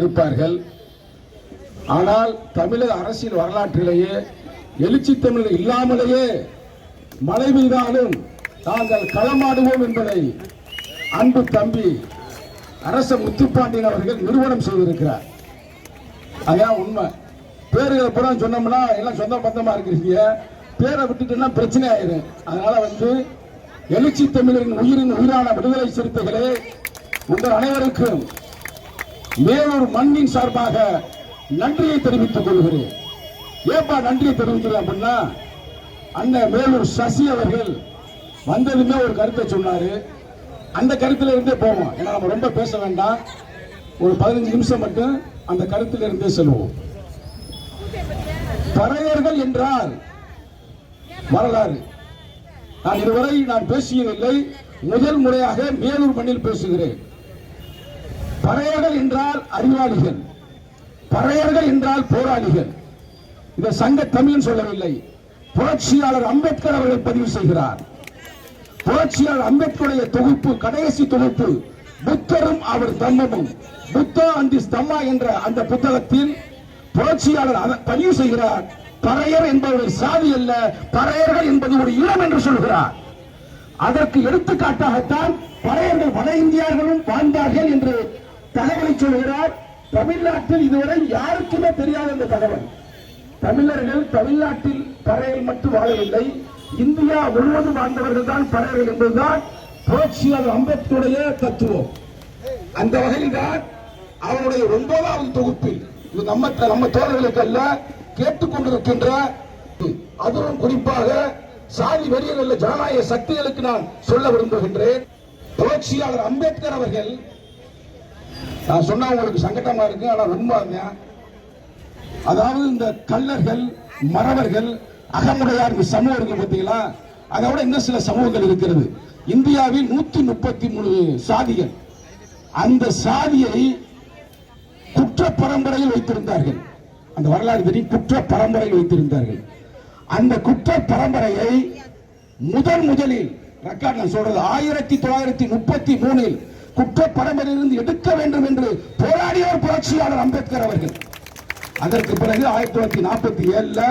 இருப்பார்கள். ஆனால் தமிழக அரசியல் வரலாற்றிலேயே எழுச்சி தமிழர் இல்லாமலேயே மழை மீதானும் நாங்கள் களமாடுவோம் என்பதை அன்பு தம்பி அரச முத்துப்பாண்டியன் அவர்கள் நிறுவனம் செய்திருக்கிறார். அதான் உண்மை. பேர்களை பூரா சொன்னோம்னா எல்லாம் சொந்த பந்தமா இருக்கிறீங்க. பேரை விட்டுட்டுனா பிரச்சனை ஆயிரும். அதனால வந்து எழுச்சி தமிழரின் உயிரின் உயிரான விடுதலை சிறுத்தைகளே உங்கள் அனைவருக்கும் மேலூர் மண்ணின் சார்பாக நன்றியை தெரிவித்துக் கொள்கிறேன். ஏப்பா நன்றியை தெரிவிக்கிறேன் அப்படின்னா அண்ணன் மேலூர் சசி அவர்கள் வந்ததுமே ஒரு கருத்தை சொன்னாரு. அந்த கருத்துல இருந்தே போவோம். ஏன்னா நம்ம ரொம்ப பேச வேண்டாம். ஒரு பதினஞ்சு நிமிஷம் மட்டும் அந்த கருத்துல இருந்தே செல்வோம். பறையர்கள் என்றால் வரலாறு. நான் இதுவரை நான் பேசியதில்லை. முதல் முறையாக மேலூர் மண்ணில் பேசுகிறேன். பறையர்கள் என்றால் அறிவாளிகள். பறையர்கள் என்றால் போராளிகள். இந்த சங்க தமிழன் சொல்லவில்லை. புரட்சியாளர் அம்பேத்கர் அவர்கள் பதிவு செய்கிறார். புரட்சியாளர் அம்பேத்கருடைய தொகுப்பு கடைசி தொகுப்பு புத்தரும் அவர் தம்மமும் புத்தா அண்ட் ஸ்தம்மா என்ற அந்த புத்தகத்தில் புரட்சியாளர் பதிவு செய்கிறார். பறையர் என்பது ஒரு சாதி அல்ல பறையர்கள் என்பது ஒரு இனம் என்று சொல்கிறார். அதற்கு எடுத்துக்காட்டாகத்தான் பறையர்கள் வட இந்தியர்களும் வாழ்ந்தார்கள் என்று தகவலை சொல்கிறார். தமிழ்நாட்டில் இதுவரை யாருக்குமே தெரியாத இந்த தகவல். தமிழர்கள் தமிழ்நாட்டில் பறையர்கள் மட்டும் வாழவில்லை. இந்தியா முழுவதும் வாழ்ந்தவர்கள் தான் பறையர்கள் என்பதுதான் புரட்சியாளர் அம்பேத்கருடைய தத்துவம். அந்த வகையில் தான் அவருடைய ஒன்பதாவது தொகுப்பில் இது நம்ம நம்ம தோழர்களுக்கு அல்ல கேட்டுக்கொண்டிருக்கின்ற அதுவும் குறிப்பாக சாதி வெறியர் அல்ல ஜனநாயக சக்திகளுக்கு நான் சொல்ல விரும்புகின்றேன். புரட்சியாளர் அம்பேத்கர் அவர்கள் நான் சொன்னா உங்களுக்கு சங்கடமா இருக்கு ஆனா ரொம்ப அருமையா. அதாவது இந்த கல்லர்கள் மறவர்கள் அகமுடையார் இந்த சமூகம் இருக்கு பார்த்தீங்களா? அதோட இன்னும் சில சமூகங்கள் இருக்கிறது. இந்தியாவில் நூத்தி முப்பத்தி மூணு சாதிகள். அந்த சாதியை குற்ற பரம்பரையில் வைத்திருந்தார்கள். அந்த வரலாறு தெரியும் குற்ற பரம்பரையில் வைத்திருந்தார்கள். அந்த குற்ற பரம்பரையை முதன் முதலில் ரெக்கார்ட் நான் சொல்றது ஆயிரத்தி தொள்ளாயிரத்தி முப்பத்தி மூணில் குற்ற பரம்பரையிலிருந்து எடுக்க வேண்டும் என்று போராடியவர் புரட்சியாளர் அம்பேத்கர் அவர்கள். அதற்கு பிறகு ஆயிரத்தி தொள்ளாயிரத்தி நாற்பத்தி ஏழுல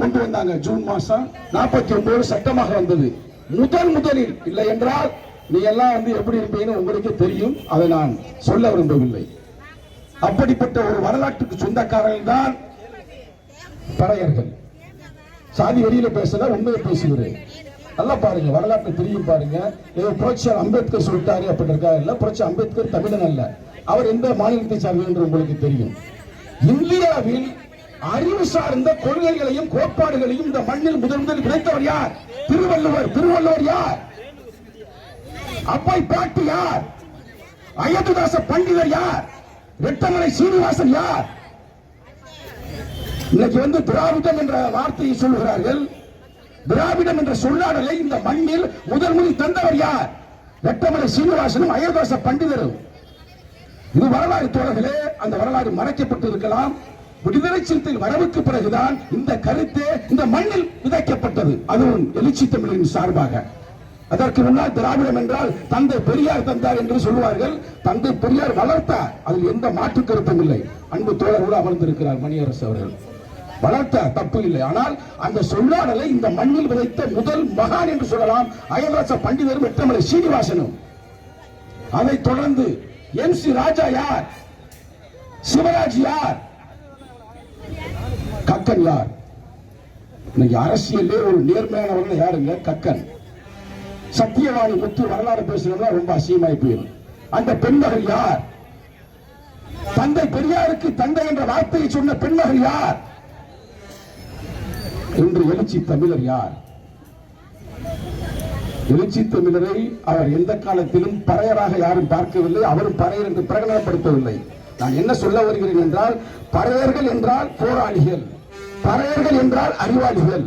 கொண்டு வந்தாங்க. ஜூன் மாசம் நாற்பத்தி ஒன்பது சட்டமாக வந்தது. முதல் முதலில் இல்லை என்றால் நீ எல்லாம் வந்து எப்படி இருப்பீங்கன்னு உங்களுக்கு தெரியும். அதை நான் சொல்ல விரும்பவில்லை. அப்படிப்பட்ட ஒரு வரலாற்றுக்கு சொந்தக்காரர்கள் தான் பறையர்கள். சாதி வெளியில பேசல உண்மையை பேசுகிறேன். நல்லா பாருங்க வரலாற்றை தெரியும் பாருங்க. ஏதோ புரட்சியாளர் அம்பேத்கர் சொல்லிட்டாரு அப்படின்னு இல்லை புரட்சி அம்பேத்கர் தமிழன் அல்ல. அவர் எந்த மாநிலத்தை சார்ந்தது என்று உங்களுக்கு தெரியும். இந்தியாவில் அறிவு சார்ந்த கொள்கைகளையும் கோட்பாடுகளையும் இந்த மண்ணில் முதல் முதல் விதைத்தவர் யார்? திருவள்ளுவர். திருவள்ளுவர் யார்? அப்பை பாட்டு யார்? அயோத்திதாச பண்டிதர் யார்? வெட்டமலை சீனிவாசன் யார்? இன்னைக்கு வந்து திராவிடம் என்ற வார்த்தையை சொல்லுகிறார்கள். திராவிடம் என்ற சொல்லாடலை இந்த மண்ணில் முதல் முதல் தந்தவர் யார்? வெட்டமலை சீனிவாசனும் அயோதாச பண்டிதரும். இது வரலாறு தோழர்களே அந்த வரலாறு மறைக்கப்பட்டு இருக்கலாம் விடுதலை சிறுத்தைகள் வரவுக்கு பிறகுதான் இந்த கருத்தே இந்த மண்ணில் விதைக்கப்பட்டது. அதுவும் எழுச்சி தமிழின் சார்பாக. அதற்கு முன்னால் திராவிடம் என்றால் தந்தை பெரியார் தந்தார் என்று சொல்லுவார்கள் தந்தை பெரியார் வளர்த்தார். அதில் எந்த மாற்று கருத்தும் இல்லை. அன்பு தோழர் கூட அமர்ந்திருக்கிறார் மணியரசு அவர்கள். வளர்த்த தப்பு இல்லை ஆனால் அந்த சொல்லாடலை இந்த மண்ணில் விதைத்த முதல் மகான் என்று சொல்லலாம் அயல்வாச பண்டிதர் வெற்றமலை சீனிவாசனும். அதை தொடர்ந்து எம் சி ராஜா யார்? சிவராஜ் யார்? கக்கன் யார்? இன்னைக்கு அரசியலே ஒரு நேர்மையானவர்கள் யாருங்க கக்கன். சத்தியவாணி முத்து வரலாறு பேசுறதுனா ரொம்ப அசியமாய் போயிடும் அந்த பெண்மகள் யார்? தந்தை பெரியாருக்கு தந்தை என்ற வார்த்தையை சொன்ன பெண்மகள் யார்? இன்று எழுச்சி தமிழர் யார்? எழுச்சி தமிழரை அவர் எந்த காலத்திலும் பறையராக யாரும் பார்க்கவில்லை அவரும் பறையர் என்று பிரகடனப்படுத்தவில்லை. நான் என்ன சொல்ல வருகிறேன் என்றால் பறையர்கள் என்றால் போராளிகள் பறையர்கள் என்றால் அறிவாளிகள்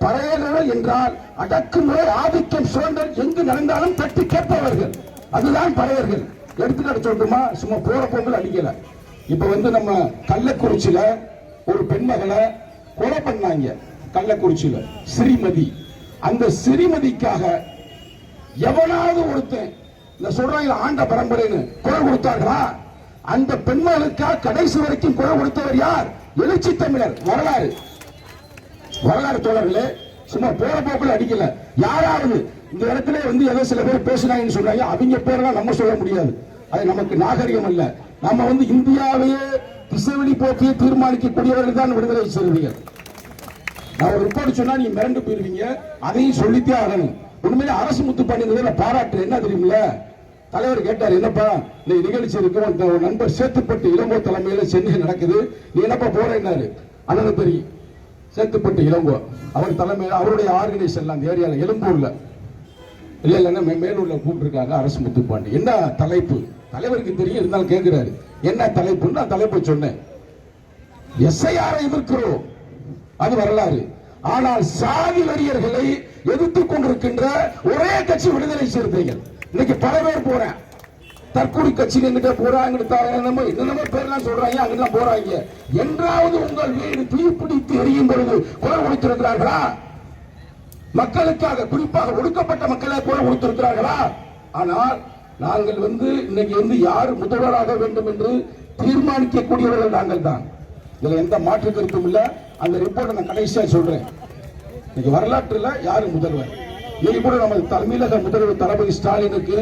பறையர்கள் என்றால் அடக்குமுறை ஆதிக்கம் சுதந்திரம் எங்கு நடந்தாலும் தட்டி கேட்பவர்கள். அதுதான் பறையர்கள். எடுத்துக்காட்டு சொல்லட்டுமா? சும்மா போற பொங்கல் அடிக்கல. இப்ப வந்து நம்ம கள்ளக்குறிச்சியில ஒரு பெண்மகளை கொலை பண்ணாங்க. கள்ளக்குறிச்சியில ஸ்ரீமதி அந்த ஸ்ரீமதிக்காக எவனாவது ஒருத்தன் இந்த சொல்றாங்க ஆண்ட பரம்பரைன்னு குரல் கொடுத்தார்களா? அந்த பெண்மகளுக்காக கடைசி வரைக்கும் குரல் கொடுத்தவர் யார்? எழுச்சி தமிழர் வரலாறு. வரலாறு தோழர்களே சும்மா போற போக்குல அடிக்கல. யாராவது இந்த இடத்துல வந்து ஏதோ சில பேர் பேசினாங்கன்னு சொல்றாங்க அவங்க பேரெல்லாம் நம்ம சொல்ல முடியாது. அது நமக்கு நாகரிகம் அல்ல. நம்ம வந்து இந்தியாவையே திசைவெளி போக்கியை தீர்மானிக்கக்கூடியவர்கள் தான் விடுதலை சிறுத்தைகள் நான் ரிப்போர்ட் சொன்னா நீங்க மிரண்டு போயிருவீங்க. அதையும் சொல்லித்தே ஆகணும். உண்மையிலே அரசு முத்து பண்ணிருந்ததுல பாராட்டு என்ன தெரியுமில்ல தலைவர் கேட்டார் என்னப்பா இந்த நிகழ்ச்சி இருக்கு அந்த நண்பர் சேத்துப்பட்டு இளங்கோ தலைமையில சென்னை நடக்குது. நீ என்னப்பா போறேன்னாரு. அண்ணன் பெரிய சேத்துப்பட்டு இளங்கோ. அவர் தலைமையில் அவருடைய ஆர்கனைசேஷன் எல்லாம் அந்த ஏரியாவில் எழும்பூர்ல. இல்லை இல்லைன்னா மே- மேலூர்ல கூப்பிட்டுருக்காங்க அரசு முத்துப்பாண்டி என்ன தலைப்பு? தலைவருக்கு தெரியும் இருந்தாலும் கேட்கிறாரு என்ன தலைப்புன்னு நான் தலைப்பை சொன்னேன். எஸ்ஐஆரை எதிர்க்கிறோம். அது வரலாறு. ஆனால் சாதி வரியர்களை எதிர்த்துக் கொண்டிருக்கின்ற ஒரே கட்சி விடுதலை சிறுத்தைகள். இன்னைக்கு பல பேர் போறேன். தற்கொலை கட்சி எங்கிட்ட போறாங்க என்னமோ என்னமோ பேர்லாம் சொல்றாங்க அங்கெல்லாம் போறாங்க. என்றாவது உங்கள் வீடு தீப்பிடித்து எரியும் பொழுது குரல் கொடுத்திருக்கிறார்களா? மக்களுக்காக குறிப்பாக ஒடுக்கப்பட்ட மக்களை குரல் கொடுத்திருக்கிறார்களா? ஆனால் நாங்கள் வந்து இன்னைக்கு வந்து யார் முதல்வராக வேண்டும் என்று தீர்மானிக்கக்கூடியவர்கள் நாங்கள் தான் இதுல எந்த மாற்று கருத்தும் இல்லை. அந்த ரிப்போர்ட்டை நான் கடைசியா சொல்றேன். இன்னைக்கு வரலாற்றுல யாரு முதல்வர்? இது கூட நமது தமிழக முதல்வர் தளபதி ஸ்டாலினுக்கு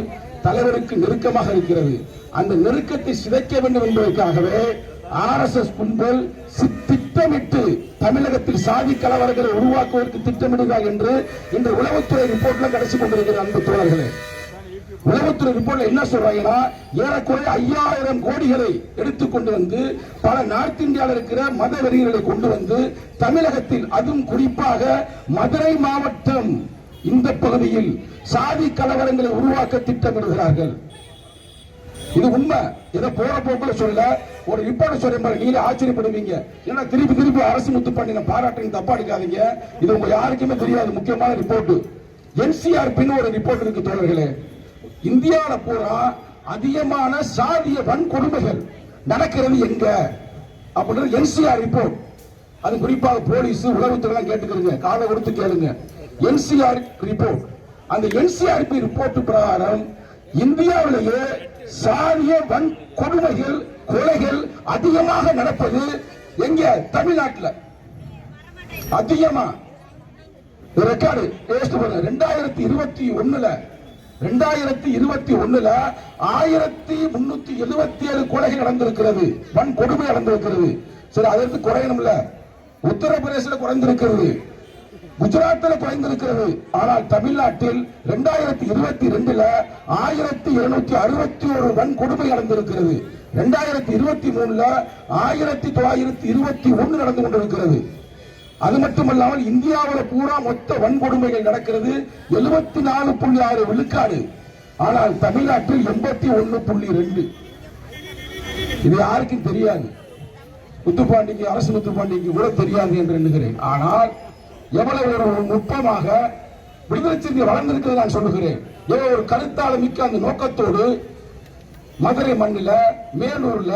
தலைவருக்கு நெருக்கமாக இருக்கிறது. அந்த நெருக்கத்தை சிதைக்க வேண்டும் என்பதற்காகவே ஆர் எஸ் எஸ் கும்பல் திட்டமிட்டு தமிழகத்தில் சாதி கலவரங்களை உருவாக்குவதற்கு திட்டமிடுகிறார் என்று இன்று உளவுத்துறை ரிப்போர்ட்ல கடைசி கொண்டிருக்கிற அன்பு தோழர்களே. உளவுத்துறை ரிப்போர்ட்ல என்ன சொல்றாங்கன்னா ஏறக்குறைய ஐயாயிரம் கோடிகளை எடுத்துக்கொண்டு வந்து பல நார்த் இந்தியாவில் இருக்கிற மத வெறிகளை கொண்டு வந்து தமிழகத்தில் அதுவும் குறிப்பாக மதுரை மாவட்டம் இந்த பகுதியில் சாதி கலவரங்களை உருவாக்க திட்டமிடுகிறார்கள். இது உண்மை. இதை போற போக்குல சொல்ல ஒரு ரிப்போர்ட் சொல்றேன் நீங்க ஆச்சரியப்படுவீங்க. ஏன்னா திருப்பி திருப்பி அரசு முத்து பண்ணி பாராட்டுங்க தப்பா எடுக்காதீங்க. இது உங்க யாருக்குமே தெரியாது. முக்கியமான ரிப்போர்ட் என்சிஆர்பின்னு ஒரு ரிப்போர்ட் இருக்கு தோழர்களே. இந்தியாவில பூரா அதிகமான சாதிய வன்கொடுமைகள் நடக்கிறது எங்க? அப்படின்றது என்சிஆர் ரிப்போர்ட் அது குறிப்பாக போலீஸ் உளவுத்துறை கேட்டுக்கிறீங்க காலை கொடுத்து கேளுங்க. என்சிஆர் ரிப்போர்ட் அந்த என்சிஆர்பி ரிப்போர்ட் பிரகாரம் இந்தியாவிலேயே சாதிய வன்கொடுமைகள் கொலைகள் அதிகமாக நடப்பது எங்க? தமிழ்நாட்டில். அதிகமா. ரெக்கார்டு ரெண்டாயிரத்தி இருபத்தி ஒண்ணுல ரெண்டாயிரத்தி இருபத்தி ஒண்ணுல ஆயிரத்தி முன்னூத்தி எழுபத்தி ஏழு கொலைகள் நடந்திருக்கிறது. வன் கொடுமை நடந்திருக்கிறது. சரி அதற்கு குறையணும்ல. உத்தரப்பிரதேசல குறைந்திருக்கிறது. குஜராத்தில் குறைந்திருக்கிறது. ஆனால் தமிழ்நாட்டில் ரெண்டாயிரத்தி இருபத்தி ரெண்டுல ஆயிரத்தி இருநூத்தி அறுபத்தி ஒரு வன் கொடுமை நடந்திருக்கிறது. ரெண்டாயிரத்தி இருபத்தி மூணுல ஆயிரத்தி தொள்ளாயிரத்தி இருபத்தி ஒன்னு நடந்து கொண்டிருக்கிறது. அது மட்டுமல்லாமல் இந்தியாவில் பூரா மொத்த வன்கொடுமைகள் நடக்கிறது எழுபத்தி நாலு புள்ளி ஆறு விழுக்காடு. ஆனால் தமிழ்நாட்டில் எண்பத்தி ஒன்னு புள்ளி ரெண்டு. இது யாருக்கும் தெரியாது. முத்துப்பாண்டிக்கு அரசு முத்துப்பாண்டிக்கு கூட தெரியாது என்று எண்ணுகிறேன். ஆனால் எவ்வளவு ஒரு நுட்பமாக விடுதலை சிறுத்தை வளர்ந்திருக்கிறது நான் சொல்லுகிறேன். எவ்வளவு ஒரு கருத்தாள மிக்க அந்த நோக்கத்தோடு மதுரை மண்ணில் மேலூர்ல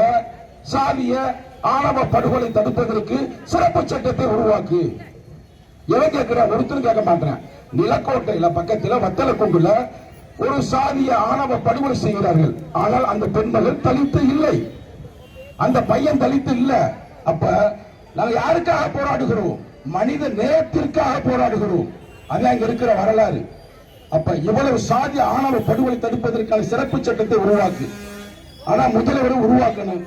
சாதிய ஆணவ படுகொலை தடுப்பதற்கு சிறப்பு சட்டத்தை உருவாக்கு. எவன் கேட்கிற? ஒருத்தரும் கேட்க மாட்டேன் நிலக்கோட்டையில பக்கத்துல வத்தலக்குண்டுல ஒரு சாதிய ஆணவ படுகொலை செய்கிறார்கள். ஆனால் அந்த பெண்மகள் தலித்து இல்லை. அந்த பையன் தலித்து இல்ல. அப்ப நாங்க யாருக்காக போராடுகிறோம்? மனித நேயத்திற்காக போராடுகிறோம். அதான் இங்க இருக்கிற வரலாறு. அப்ப இவ்வளவு சாதி ஆணவ படுகொலை தடுப்பதற்கான சிறப்பு சட்டத்தை உருவாக்கு. ஆனா முதல்வர் உருவாக்கணும்.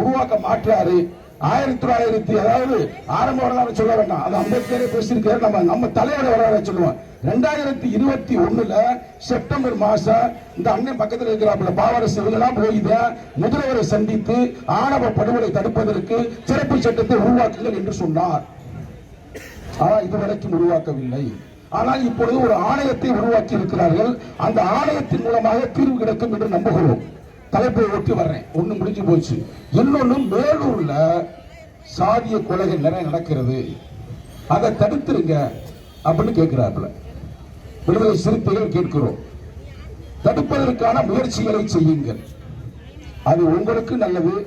உருவாக்க மாற்றாரு. ஆயிரத்தி தொள்ளாயிரத்தி அதாவது ஆரம்ப வரலாறு சொல்ல வேண்டாம். அது அம்பேத்கரே பேசியிருக்காரு. நம்ம நம்ம தலையோட வரலாறு சொல்லுவோம். ரெண்டாயிரத்தி இருபத்தி ஒண்ணுல செப்டம்பர் மாசம் இந்த அண்ணன் பக்கத்தில் இருக்கிறாப்புல பாவரசு இவங்கெல்லாம் போய் முதல்வரை சந்தித்து ஆணவ படுகொலை தடுப்பதற்கு சிறப்பு சட்டத்தை உருவாக்குங்கள் என்று சொன்னார். ஆனால் இதுவரைக்கும் உருவாக்கவில்லை. ஆனால் இப்பொழுது ஒரு ஆணையத்தை உருவாக்கி இருக்கிறார்கள் அந்த ஆணையத்தின் மூலமாக தீர்வு கிடைக்கும் என்று நம்புகிறோம். தலைப்பை ஒட்டி வர்றேன். ஒண்ணு முடிஞ்சு போச்சு. இன்னொன்னு மேலூர்ல சாதிய கொலைகள் நிறைய நடக்கிறது. அதை தடுத்துருங்க அப்படின்னு கேட்கிறாப்புல விடுதலை சிறுத்தைகள் கேட்கிறோம். தடுப்பதற்கான முயற்சிகளை செய்யுங்கள். அது உங்களுக்கு நல்லது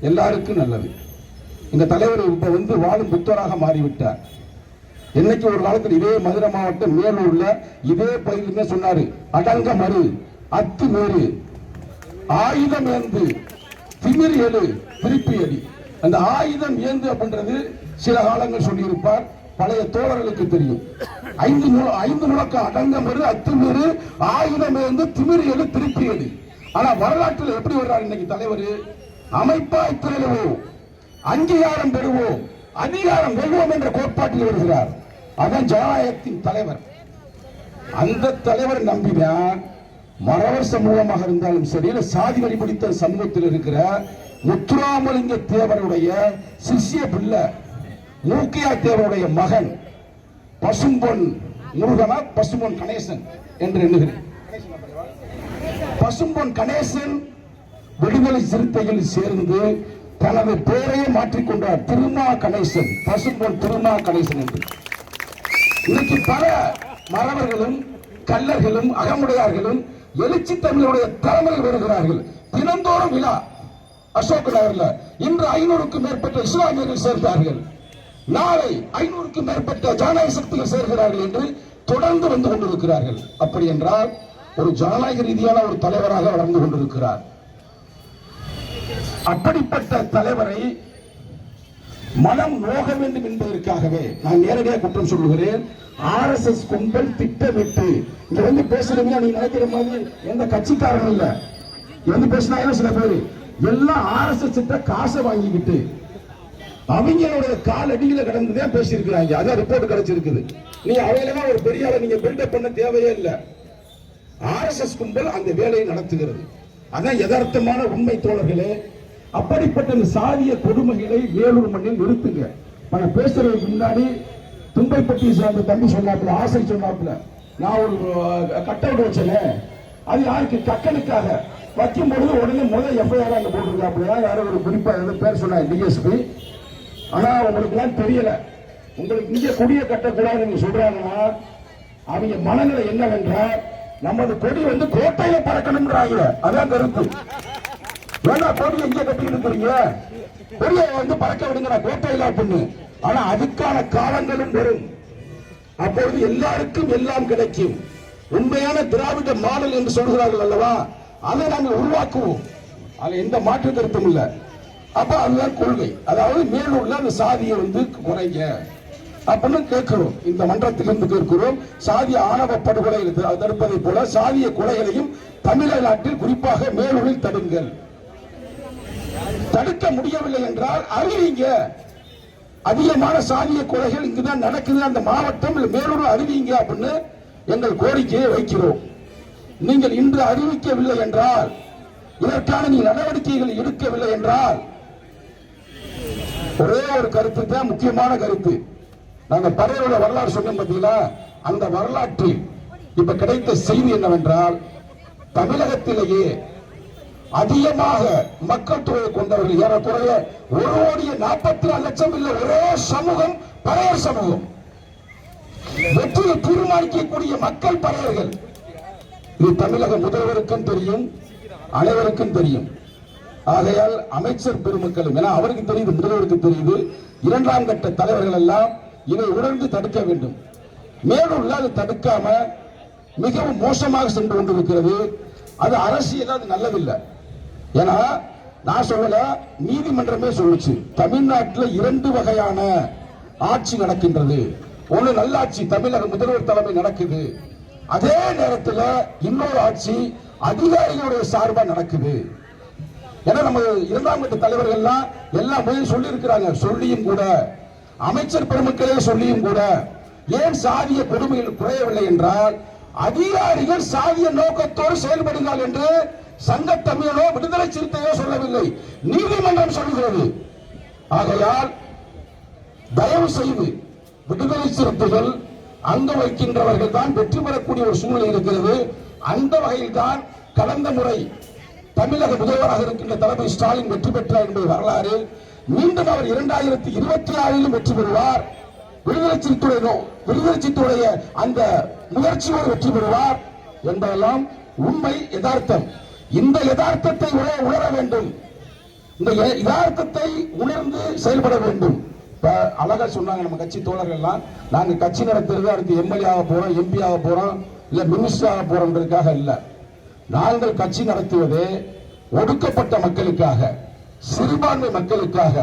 எல்லாருக்கும் நல்லது. இந்த தலைவர் இப்ப வந்து வாழும் புத்தராக மாறிவிட்டார். என்னைக்கு ஒரு காலத்தில் இதே மதுரை மாவட்டம் மேலூர்ல இதே பகுதியில் சொன்னாரு அடங்க மறு அத்து மேறு. ஆயுதம் ஏந்து திமிர் எழு திருப்பி அடி அந்த ஆயுதம் ஏந்து அப்படின்றது சில காலங்கள் சொல்லியிருப்பார். பழைய தோழர்களுக்கு தெரியும். ஐந்து ஐந்து முழக்கம் அடங்கம் பெரு அத்துமீறு ஆயுதம் ஏந்து திமிர் எழு திருப்பி அடி ஆனா வரலாற்றில் எப்படி வர்றார் இன்னைக்கு தலைவர்? அமைப்பாய் திரளுவோம் அங்கீகாரம் பெறுவோம் அதிகாரம் வெல்வோம் என்ற கோட்பாட்டில் வருகிறார். அதான் ஜனநாயகத்தின் தலைவர். அந்த தலைவர் நம்பிதான் மறவர் சமூகமாக இருந்தாலும் சரி இல்ல சாதி வழி பிடித்த சமூகத்தில் இருக்கிற முத்துராமலிங்க தேவருடைய சிஷ்ய பிள்ளை மூக்கியா தேவருடைய மகன் பசும்பொன் முருகனா பசும்பொன் கணேசன் என்று எண்ணுகிறேன். பசும்பொன் கணேசன் விடுதலை சிறுத்தையில் சேர்ந்து தனது பெயரையே மாற்றிக்கொண்டார் திருமா கணேசன் பசும்பொன் திருமா கணேசன் என்று. இன்னைக்கு பல மறவர்களும் கல்லர்களும் அகமுடையார்களும் எழுச்சி தமிழருடைய தலைமையில் வருகிறார்கள். தினந்தோறும் விழா. அசோக் நகர்ல இன்று ஐநூறுக்கும் மேற்பட்ட இஸ்லாமியர்கள் சேர்ந்தார்கள். நாளை ஐநூறுக்கும் மேற்பட்ட ஜனநாயக சக்திகள் சேர்கிறார்கள் என்று தொடர்ந்து வந்து கொண்டிருக்கிறார்கள். அப்படி என்றால் ஒரு ஜனநாயக ரீதியான ஒரு தலைவராக வளர்ந்து கொண்டிருக்கிறார். அப்படிப்பட்ட தலைவரை மனம் நோக வேண்டும் என்பதற்காகவே நான் நேரடியாக குற்றம் சொல்லுகிறேன். ஆர் எஸ் எஸ் கும்பல் திட்டமிட்டு இங்க வந்து பேசுறீங்க நீங்க நினைக்கிற மாதிரி எந்த கட்சிக்காரன் இல்ல. இங்க வந்து பேசினாங்க சில பேர்? எல்லாம் ஆர் எஸ் எஸ் கிட்ட காசை வாங்கிக்கிட்டு அவங்களோட கால் அடியில கடந்துதான் பேசியிருக்கிறாங்க. அதான் ரிப்போர்ட் கிடைச்சிருக்குது. நீ அவையிலதான் ஒரு பெரிய ஆளை நீங்க பில்டப் பண்ண தேவையே இல்லை. ஆர்எஸ்எஸ் கும்பல் அந்த வேலையை நடத்துகிறது. அதான் யதார்த்தமான உண்மை தோழர்களே. அப்படிப்பட்ட சாதிய கொடுமைகளை வேலூர் மண்ணில் நிறுத்துங்க. இப்ப நான் பேசுறதுக்கு முன்னாடி தும்பைப்பட்டி சார்ந்த தம்பி சொன்னாப்புல ஆசை சொன்னாப்புல. நான் ஒரு கட் அவுட் வச்சேனே. அது யாருக்கு? கக்கனுக்காக. வைக்கும் பொழுது உடனே முதல் எஃப்ஐஆர் அங்கே போட்டிருக்காப்புல. யாரோ ஒரு குறிப்பாக ஏதோ பேர் சொன்னாங்க டிஎஸ்பி ஆனால் உங்களுக்கு எல்லாம் தெரியல. உங்களுக்கு இங்கே கொடிய கட்டக்கூடாதுன்னு சொல்றாங்கன்னா அவங்க மனநிலை என்னவென்றால் நமது கொடி வந்து கோட்டையில பறக்கணும்ன்றாங்க. அதான் கருத்து. ஏன்னா கொடி எங்க கட்டி இருக்கிறீங்க வந்து பறக்க விடுங்க கோட்டையில பொண்ணு. ஆனா அதுக்கான காலங்களும் வரும். அப்பொழுது எல்லாருக்கும் எல்லாம் கிடைக்கும். உண்மையான திராவிட மாடல் என்று சொல்கிறார்கள் அல்லவா? அதை நாங்கள் உருவாக்குவோம். அது எந்த மாற்று கருத்தும் இல்லை. அப்ப அதுதான் கொள்கை. அதாவது மேலூர்ல அந்த சாதியை வந்து குறைங்க. அப்படின்னு கேட்கிறோம். இந்த மன்றத்திலிருந்து கேட்கிறோம். சாதிய ஆணவ படுகொலை தடுப்பதை போல சாதிய கொலைகளையும் தமிழ்நாட்டில் குறிப்பாக மேலூரில் தடுங்கள். தடுக்க முடியவில்லை என்றால் அறிவிங்க அதிகமான சாதிய கொலைகள் இங்குதான் நடக்குது. அந்த மாவட்டம் மேலூர் அறிவிங்க அப்படின்னு எங்கள் கோரிக்கையை வைக்கிறோம். நீங்கள் இன்று அறிவிக்கவில்லை என்றால் இதற்கான நீ நடவடிக்கைகள் எடுக்கவில்லை என்றால் ஒரே ஒரு கருத்து தான் முக்கியமான கருத்து. நாங்க பறையோட வரலாறு சொன்னோம் பார்த்தீங்களா? அந்த வரலாற்றில் இப்ப கிடைத்த செய்தி என்னவென்றால் தமிழகத்திலேயே அதிகமாக மக்கள் தொகை கொண்டவர்கள் ஏறக்குறைய ஒரு கோடிய நாற்பத்தி நாலு லட்சம் இல்ல ஒரே சமூகம் பழைய சமூகம். வெற்றியை தீர்மானிக்கக்கூடிய மக்கள் பழையர்கள் இது தமிழக முதல்வருக்கும் தெரியும் அனைவருக்கும் தெரியும். ஆகையால் அமைச்சர் பெருமக்களும் ஏன்னா அவருக்கு தெரியுது முதல்வருக்கு தெரியுது. இரண்டாம் கட்ட தலைவர்கள் எல்லாம் இதை உணர்ந்து தடுக்க வேண்டும். மேலும் அது தடுக்காம மிகவும் மோசமாக சென்று கொண்டிருக்கிறது. அது அரசியல் அது நல்லதில்லை. ஏன்னா நான் சொல்லல நீதிமன்றமே சொல்லுச்சு. தமிழ்நாட்டில் இரண்டு வகையான ஆட்சி நடக்கின்றது. ஒன்று நல்லாட்சி தமிழக முதல்வர் தலைமை நடக்குது. அதே நேரத்தில் இன்னொரு ஆட்சி அதிகாரிகளுடைய சார்பாக நடக்குது. ஏன்னா நம்ம இரண்டாம் கட்ட தலைவர்கள் எல்லாம் எல்லா போய் சொல்லி இருக்கிறாங்க சொல்லியும் கூட அமைச்சர் பெருமக்களே சொல்லியும் கூட ஏன் சாதிய கொடுமைகள் குறையவில்லை என்றால் அதிகாரிகள் சாதிய நோக்கத்தோடு செயல்படுகிறார்கள் என்று சங்க தமிழனோ விடுதலை சிறுத்தையோ சொல்லவில்லை. நீதிமன்றம் சொல்லுகிறது ஆகையால் தயவு செய்து விடுதலை சிறுத்தைகள் அங்க வைக்கின்றவர்கள் தான் வெற்றி பெறக்கூடிய ஒரு சூழ்நிலை இருக்கிறது. அந்த வகையில் தான் கடந்த முறை தமிழக முதல்வராக இருக்கின்ற தலைமை ஸ்டாலின் வெற்றி பெற்றார் என்பது வரலாறு. மீண்டும் அவர் இரண்டாயிரத்தி இருபத்தி ஆறிலும் வெற்றி பெறுவார். விடுதலை சிறுத்தையுடைய விடுதலை சிறுத்தையுடைய அந்த முயற்சியோடு வெற்றி பெறுவார் என்பதெல்லாம் உண்மை யதார்த்தம். இந்த யதார்த்தத்தை உணர உணர வேண்டும். இந்த யதார்த்தத்தை உணர்ந்து செயல்பட வேண்டும். இப்ப அழகா சொன்னாங்க நம்ம கட்சி தோழர்கள் எல்லாம் நாங்க கட்சி நடத்துறது அடுத்து எம்எல்ஏ ஆக போறோம் எம்பி ஆக போறோம் இல்ல மினிஸ்டர் ஆக போறோம்ன்றதுக்காக இல்ல. நாங்கள் கட்சி நடத்துவது ஒடுக்கப்பட்ட மக்களுக்காக சிறுபான்மை மக்களுக்காக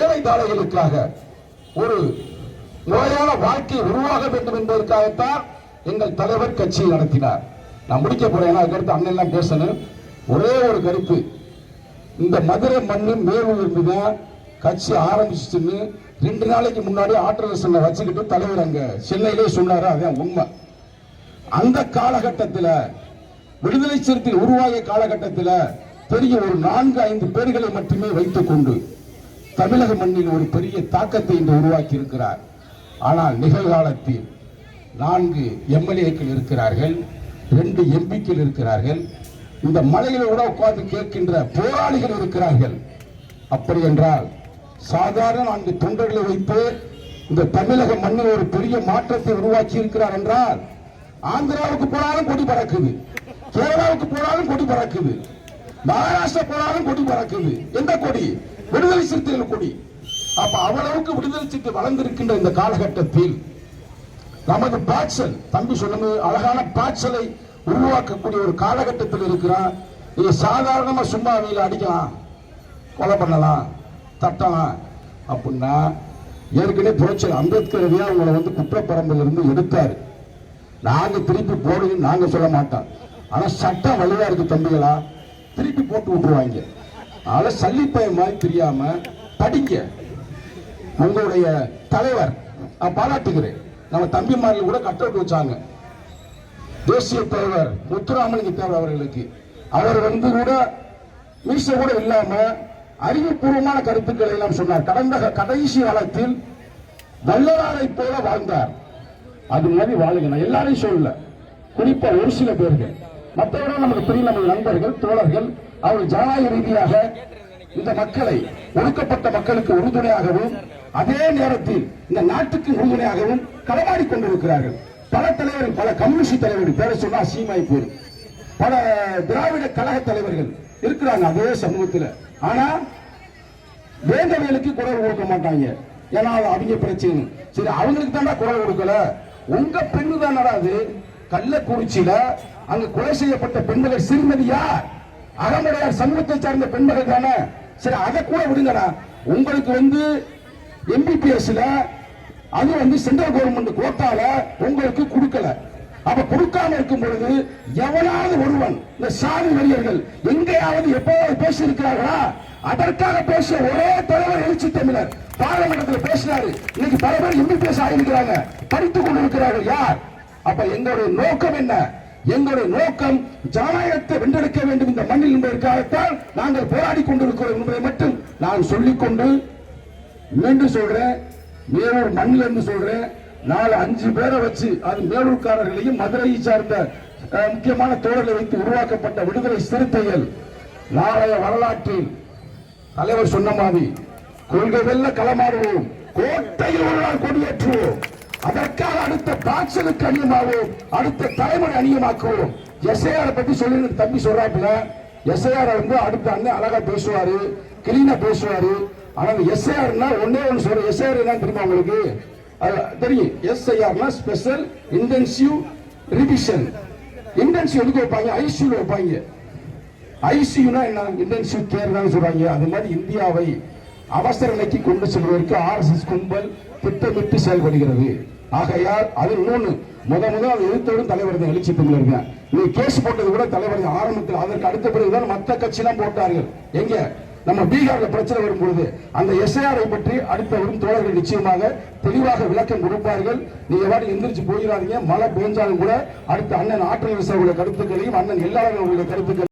ஏழை தாழைகளுக்காக ஒரு முறையான வாழ்க்கை உருவாக வேண்டும் என்பதற்காகத்தான் எங்கள் தலைவர் கட்சியை நடத்தினார். நான் முடிக்க போறேன் ஏன்னா அதுக்கடுத்து அண்ணன் எல்லாம் பேசணும். ஒரே ஒரு கருத்து. இந்த மதுரை மண்ணு மேலூர் தான் கட்சி ஆரம்பிச்சுன்னு ரெண்டு நாளைக்கு முன்னாடி ஆட்டரசனை வச்சுக்கிட்டு தலைவர் அங்க சென்னையிலே சொன்னாரு அதான் உண்மை. அந்த காலகட்டத்தில் விடுதலை சிறுத்தை உருவாகிய காலகட்டத்தில் பெரிய ஒரு நான்கு ஐந்து பேர்களை மட்டுமே வைத்துக் கொண்டு தமிழக மண்ணில் ஒரு பெரிய தாக்கத்தை இன்று உருவாக்கி இருக்கிறார் ஆனால் நிகழ்காலத்தில் நான்கு எம்எல்ஏக்கள் இருக்கிறார்கள். ரெண்டு எம்பிக்கள் இருக்கிறார்கள். இந்த மலையில் கூட உட்கார்ந்து கேட்கின்ற போராளிகள் இருக்கிறார்கள். அப்படி என்றால் சாதாரண நான்கு தொண்டர்களை வைத்து இந்த தமிழக மண்ணில் ஒரு பெரிய மாற்றத்தை உருவாக்கி இருக்கிறார் என்றால் ஆந்திராவுக்கு போனாலும் கொடி பறக்குது. கேரளாவுக்கு போனாலும் கொடி பறக்குது. மகாராஷ்டிரா போனாலும் கொடி பறக்குது. எந்த கொடி? விடுதலை சிறுத்தைகள் கொடி. அப்ப அவ்வளவுக்கு விடுதலை சிறுத்தை வளர்ந்திருக்கின்ற இந்த காலகட்டத்தில் நமது பாய்ச்சல் தம்பி சொன்னது அழகான பாய்ச்சலை உருவாக்கக்கூடிய ஒரு காலகட்டத்தில் இருக்கிறான் நீங்க சாதாரணமா சும்மா வீல அடிக்கலாம் கொலை பண்ணலாம் தட்டலாம் அப்படின்னா ஏற்கனவே புரட்சி அம்பேத்கர் ஐயா உங்களை வந்து குற்றப்பரம்பில் இருந்து எடுத்தாரு. நாங்க திருப்பி போடுங்க நாங்க சொல்ல மாட்டோம். ஆனா சட்டம் வலுவா இருக்கு தம்பிகளா திருப்பி போட்டு விட்டுருவாங்க. அதனால சல்லிப்பைய மாதிரி தெரியாம படிங்க. உங்களுடைய தலைவர் நான் பாராட்டுகிறேன். நம்ம தம்பிமார்கள் கூட கட்டவுட் வச்சாங்க. தேசிய தலைவர் முத்துராமலிங்க தேவர் அவர்களுக்கு. அவர் வந்து கூட மீச கூட இல்லாம அறிவுபூர்வமான கருத்துக்களை எல்லாம் சொன்னார். கடந்த கடைசி காலத்தில் வல்லலாரை போல வாழ்ந்தார். அது மாதிரி வாழுங்க. எல்லாரையும் சொல்லல. குறிப்பா ஒரு சில பேர்கள். மற்றவர்கள் நமக்கு தெரியும் நமது நண்பர்கள் தோழர்கள் அவர்கள் ஜனநாயக ரீதியாக இந்த மக்களை ஒடுக்கப்பட்ட மக்களுக்கு உறுதுணையாகவும் அதே நேரத்தில் இந்த நாட்டுக்கு உறுதுணையாகவும் களமாடி கொண்டிருக்கிறார்கள். பல தலைவர்கள் பல கம்யூனிஸ்ட் தலைவர்கள் பேரை சொன்னா சீமாய் போயிடும் பல திராவிட கழக தலைவர்கள் இருக்கிறாங்க அதே சமூகத்தில். ஆனா வேந்தவர்களுக்கு குரல் கொடுக்க மாட்டாங்க. ஏன்னா அது அவங்க பிரச்சனை. சரி அவங்களுக்கு தானே குரல் கொடுக்கல. உங்க பெண்ணு தான் அது? கள்ளக்குறிச்சியில அங்க கொலை செய்யப்பட்ட பெண்களை சிறுமதி யார்? அகமுடையார் சமூகத்தை சார்ந்த பெண்மகள் தானே? சரி அதை கூட விடுங்கடா. உங்களுக்கு வந்து எம்பிபிஎஸ்ல அது வந்து சென்ட்ரல் கவர்மெண்ட் கோட்டால உங்களுக்கு கொடுக்கல. அப்ப கொடுக்காம இருக்கும் பொழுது எவனாவது ஒருவன் இந்த சாதி வரியர்கள் எங்கேயாவது எப்போதாவது பேசி இருக்கிறார்களா அதற்காக பேசிய ஒரே தலைவர் எழுச்சி தமிழர் பாராளுமன்றத்தில் பேசினாரு. இன்னைக்கு பல பேர் எம்பிபிஎஸ் ஆகியிருக்கிறாங்க. படித்துக் கொண்டிருக்கிறார்கள் யார்? அப்ப எங்களுடைய நோக்கம் என்ன? எங்களுடைய நோக்கம் ஜனநாயகத்தை வென்றெடுக்க வேண்டும் இந்த மண்ணில் என்பதற்காகத்தான் நாங்கள் போராடி கொண்டிருக்கிறோம் என்பதை மட்டும் நான் சொல்லிக்கொண்டு மீண்டும் சொல்றேன் மேலூர் மண்ணில் இருந்து சொல்றேன் நாலு அஞ்சு பேரை வச்சு அது மேலூர்காரர்களையும் மதுரையை சார்ந்த முக்கியமான தோழர்களை வைத்து உருவாக்கப்பட்ட விடுதலை சிறுத்தைகள். நாளைய வரலாற்றில் தலைவர் சொன்ன மாதிரி கொள்கை வெல்ல களமாடுவோம் கோட்டையில் ஒரு நாள் கொடியேற்றுவோம் அதற்காக அடுத்த பாய்ச்சலுக்கு அணியமாவோம் அடுத்த தலைமுறை அணியமாக்குவோம். எஸ்ஐஆர் பத்தி சொல்லி தம்பி சொல்றாப்புல எஸ்ஐஆர் வந்து அடுத்த அண்ணன் அழகா பேசுவாரு கிளீனா பேசுவாரு ஆனால் எஸ்ஐஆர்னா ஒன்னே ஒன்று சொல்ற. எஸ்ஐஆர் என்ன தெரியுமா உங்களுக்கு? தெரியும். எஸ்ஐஆர்னா ஸ்பெஷல் இன்டென்சிவ் ரிவிஷன் இன்டென்சிவ் எதுக்கு வைப்பாங்க? ஐசியூல வைப்பாங்க. ஐசியூனா என்ன? இன்டென்சிவ் கேர் தான் சொல்றாங்க. அது மாதிரி இந்தியாவை அவசர நிலைக்கு கொண்டு செல்வதற்கு ஆர்எஸ்எஸ் கும்பல் திட்டமிட்டு செயல்படுகிறது. ஆகையால் அது இன்னொன்று முத முத அது எதிர்த்தோடும் தலைவர் தான் எழுச்சி தமிழர்கள் நீ கேஸ் போட்டது கூட தலைவர் தான் ஆரம்பத்தில் அதற்கு அடுத்த பிறகுதான் மற்ற கட்சியெல்லாம் போட்டார்கள். எங்க? நம்ம பீகார்ல பிரச்சனை வரும் பொழுது அந்த எஸ்ஐஆரை பற்றி அடுத்த வரும் தோழர்கள் நிச்சயமாக தெளிவாக விளக்கம் கொடுப்பார்கள். நீங்க வாட்டி எந்திரிச்சு போயிடாதீங்க மழை பெஞ்சாலும் கூட அடுத்த அண்ணன் ஆற்றல் விவசாயிகளுடைய கருத்துக்களையும் அண்ணன் எல்லாரும் கருத்துக்கள்